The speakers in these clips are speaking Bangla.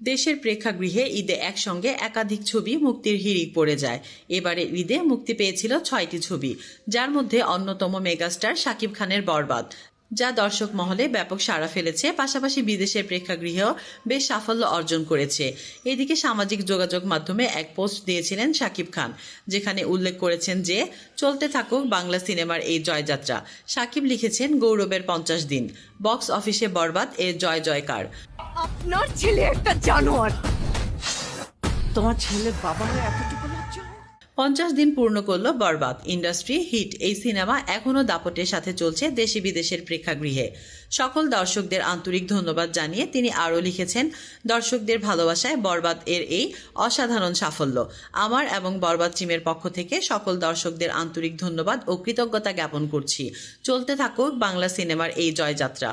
দেশের প্রেক্ষাগৃহে ঈদে একসঙ্গে একাধিক ছবি মুক্তির হিড়িক পড়ে যায়। এবারে ঈদে মুক্তি পেয়েছিল ছয়টি ছবি, যার মধ্যে অন্যতম মেগাস্টার শাকিব খানের বরবাদ। যা দর্শক মহলে ব্যাপক সাড়া ফেলেছে পাশাপাশি বিদেশের প্রেক্ষাগৃহেও বেশ সাফল্য অর্জন করেছে। এদিকে সামাজিক যোগাযোগ মাধ্যমে এক পোস্ট দিয়েছিলেন শাকিব খান যেখানে উল্লেখ করেছেন যে চলতে থাকুক বাংলা সিনেমার এই জয়যাত্রা। শাকিব লিখেছেন গৌরবের পঞ্চাশ দিন বক্স অফিসে বরবাদ এর জয় জয়কার। আপনার ছেলে একটা জানোয়ার। তোমার ছেলের বাবা এতটুকু? পঞ্চাশ দিন পূর্ণ করল বরবাদ। ইন্ডাস্ট্রি, হিট, এই সিনেমা এখনও দাপটের সাথে চলছে দেশি বিদেশের প্রেক্ষাগৃহে। সকল দর্শকদের আন্তরিক ধন্যবাদ জানিয়ে তিনি আরও লিখেছেন, দর্শকদের ভালোবাসায় বরবাদ এর এই অসাধারণ সাফল্য। আমার এবং বরবাদ টিমের পক্ষ থেকে সকল দর্শকদের আন্তরিক ধন্যবাদ ও কৃতজ্ঞতা জ্ঞাপন করছি। চলতে থাকুক বাংলা সিনেমার এই জয়যাত্রা।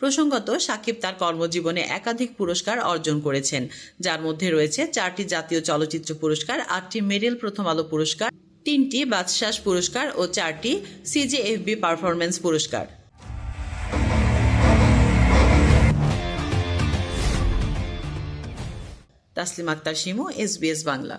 প্রসঙ্গত, সাকিব তার কর্মজীবনে একাধিক পুরস্কার অর্জন করেছেন, যার মধ্যে রয়েছে চারটি জাতীয় চলচ্চিত্র পুরস্কার, আটটি মেডেল প্রথম আলো পুরস্কার, তিনটি বাদশাস পুরস্কার ও চারটি সিজেএফবি পারফরমেন্স পুরস্কার। তাসলিম আক্তার শিমু এসবিএস বাংলা।